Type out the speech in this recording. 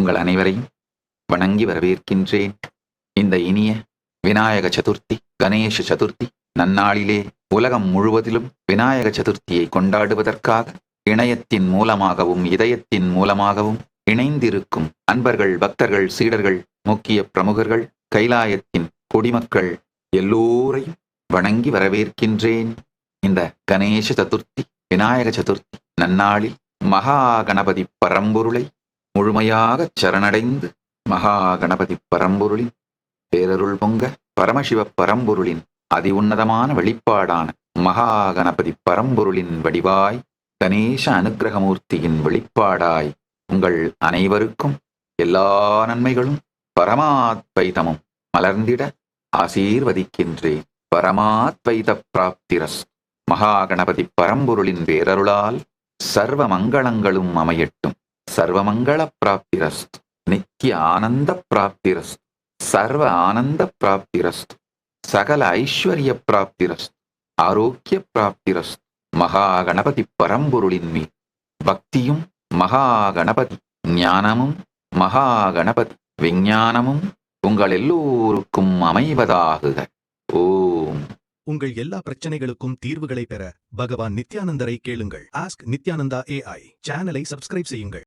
உங்கள் அனைவரையும் வணங்கி வரவேற்கின்றேன். இந்த இனிய விநாயக சதுர்த்தி கணேச சதுர்த்தி நன்னாளிலே உலகம் முழுவதிலும் விநாயக சதுர்த்தியை கொண்டாடுவதற்காக இணையத்தின் மூலமாகவும் இதயத்தின் மூலமாகவும் இணைந்திருக்கும் அன்பர்கள் பக்தர்கள் சீடர்கள் முக்கிய பிரமுகர்கள் கைலாயத்தின் குடிமக்கள் எல்லோரையும் வணங்கி வரவேற்கின்றேன். இந்த கணேச சதுர்த்தி விநாயக சதுர்த்தி நன்னாளில் மகா கணபதி பரம்பொருளை முழுமையாக சரணடைந்து மகா கணபதி பரம்பொருளின் பேரருள் பொங்க பரமசிவ பரம்பொருளின் அதி உன்னதமான வெளிப்பாடான மகா கணபதி பரம்பொருளின் வடிவாய் கணேச அனுக்கிரகமூர்த்தியின் வெளிப்பாடாய் உங்கள் அனைவருக்கும் எல்லா நன்மைகளும் பரமாத்வைதமும் மலர்ந்திட ஆசீர்வதிக்கின்றேன். பரமாத்வைத பிராப்திரஸ். மகா கணபதி பரம்பொருளின் பேரருளால் சர்வ மங்களங்களும் அமையட்டும். சர்வமங்கள பிராப்திரஸ்து நித்திய ஆனந்த பிராப்திரஸ்து சர்வ ஆனந்த பிராப்திரஸ்து சகல ஐஸ்வர்ய பிராப்திரஸ்து ஆரோக்கிய பிராப்திரஸ்து மகா கணபதி பரம்பொருளின் மீது. பக்தியும் மகா கணபதி ஞானமும் மகா கணபதி விஞ்ஞானமும் உங்கள் எல்லோருக்கும் அமைவதாகுக. ஓம். உங்கள் எல்லா பிரச்சனைகளுக்கும் தீர்வுகளை பெற பகவான் நித்யானந்தரை கேளுங்கள். ஆஸ்க் நித்யானந்தா ஏஐ சேனலை சப்ஸ்கிரைப் செய்யுங்கள்.